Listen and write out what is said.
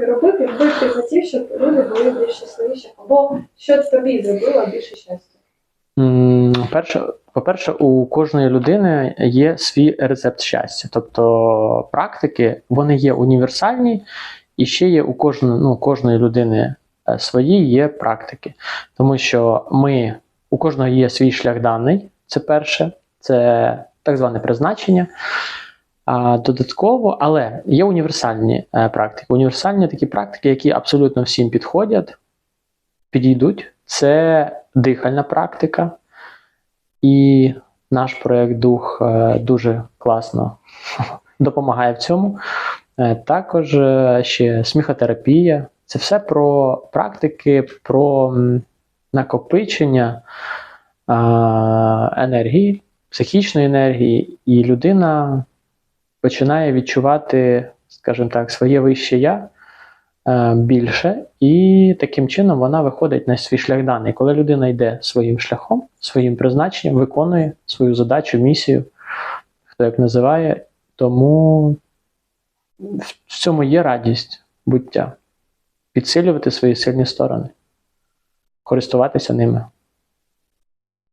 кроки робити, якби ти хотів, щоб люди були більш щасливіші, або що тобі зробило більше щастя? Перше, по-перше, у кожної людини є свій рецепт щастя. Тобто практики вони є універсальні, і ще є у кожної, ну, кожної людини е, свої є практики. Тому що ми, у кожного є свій шлях даний, це перше, це так зване призначення. Додатково, але є універсальні е, практики. Універсальні такі практики, які абсолютно всім підходять, підійдуть. Це дихальна практика. І наш проєкт Дух е, дуже класно допомагає в цьому. Е, Також ще сміхотерапія. Це все про практики, про накопичення енергії, психічної енергії, і людина починає відчувати, скажімо так, своє вище я е, більше, і таким чином вона виходить на свій шлях даний. Коли людина йде своїм шляхом, своїм призначенням, виконує свою задачу, місію, хто як називає, тому в цьому є радість буття, підсилювати свої сильні сторони, користуватися ними.